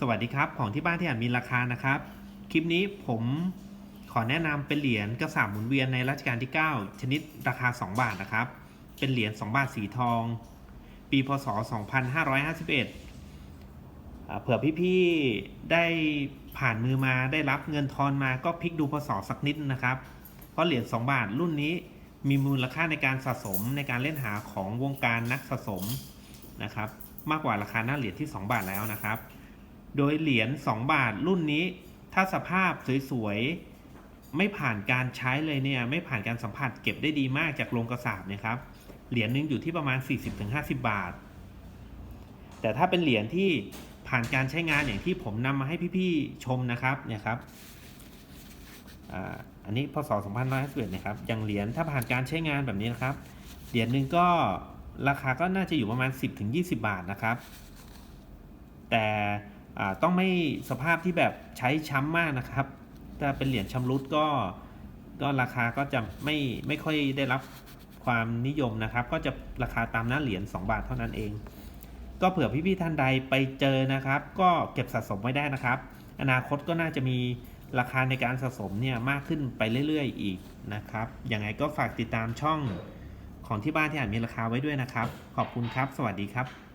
สวัสดีครับของที่บ้านที่อ่านมีราคานะครับ คลิปนี้ผมขอแนะนำเป็นเหรียญกระสาบหมุนเวียนในรัชกาลที่ 9 ชนิดราคา 2 บาทนะครับ เป็นเหรียญ2บาทสีทอง ปีพศ 2551อ่าเผื่อพี่ๆได้ผ่านมือมาได้รับเงินทอนมาก็พลิกดูพศสักนิดนะครับ เพราะเหรียญ2บาทรุ่นนี้มีมูลค่าในการสะสมในการเล่นหาของวงการนักสะสมนะครับ มากกว่าราคาหน้าเหรียญที่ 2 บาทแล้วนะครับ โดยเหรียญ2 บาทรุ่นนี้ ถ้าสภาพสวยๆ ไม่ผ่านการใช้เลยเนี่ย ไม่ผ่านการสัมผัสเก็บได้ดีมากจากโรงกระสาบเนะครับ เหรียญหนึงอยู่ที่ประมาณ 40-50 บาท แต่ถ้าเป็นเหรียญที่ผ่านการใช้งานอย่างที่ผมนำมาให้พี่ๆ ชมนะครับเนี่ยครับอันนี้พศ2551นะครับ อย่างเหรียญถ้าผ่านการใช้งานแบบนี้นะครับ เหรียญหนึ่งก็ราคาก็น่าจะอยู่ประมาณ 10-20 บาทนะครับ แต่ ต้องไม่สภาพที่แบบใช้ช้ำมากนะครับถ้าเป็นเหรียญชำรุดก็ก็ราคาก็จะไม่ไม่ค่อยได้รับความนิยมนะครับ ก็จะราคาตามหน้าเหรียญ2 บาทเท่านั้นเอง ก็เผื่อพี่ๆท่านใดไปเจอนะครับ ก็เก็บสะสมไว้ได้นะครับ อนาคตก็น่าจะมีราคาในการสะสมเนี่ยมากขึ้นไปเรื่อย ๆ อีกนะครับยังไงก็ฝากติดตามช่องของที่บ้านที่อ่านมีราคาไว้ด้วยนะครับ ขอบคุณครับ สวัสดีครับ